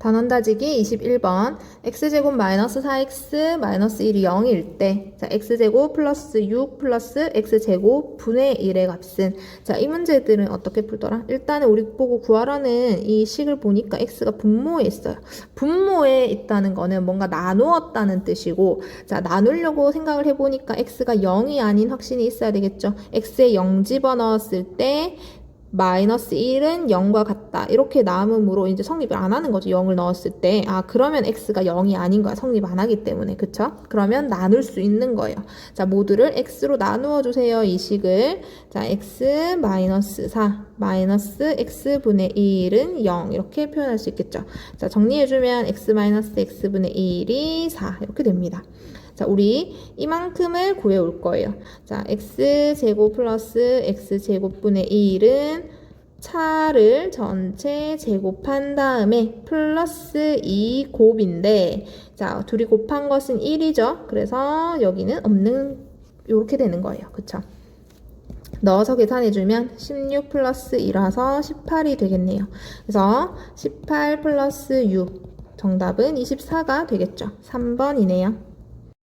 단원 다지기 21번 x제곱 마이너스 4x 마이너스 1이 0일 때 자, x제곱 플러스 6 플러스 x제곱 분의 1의 값은 자, 이 문제들은 어떻게 풀더라? 일단은 우리 보고 구하라는 이 식을 보니까 x가 분모에 있어요. 분모에 있다는 거는 뭔가 나누었다는 뜻이고 자, 나누려고 생각을 해보니까 x가 0이 아닌 확신이 있어야 되겠죠. x에 0 집어넣었을 때 마이너스 1은 0과 같다. 이렇게 나음으로 이제 성립을 안 하는 거죠. 0을 넣었을 때. 아, 그러면 x가 0이 아닌 거야. 성립 안 하기 때문에. 그쵸? 그러면 나눌 수 있는 거예요. 자, 모두를 x로 나누어 주세요. 이 식을. 자, x 마이너스 4 마이너스 x분의 1은 0 이렇게 표현할 수 있겠죠. 자, 정리해주면 x 마이너스 x분의 1이 4 이렇게 됩니다. 자, 우리 이만큼을 구해올 거예요. 자, x제곱 플러스 x제곱분의 1은 차를 전체 제곱한 다음에 플러스 2 곱인데 자, 둘이 곱한 것은 1이죠. 그래서 여기는 없는 이렇게 되는 거예요. 그쵸? 넣어서 계산해주면 16 플러스 1라서 18이 되겠네요. 그래서 18 플러스 6 정답은 24가 되겠죠. 3번이네요.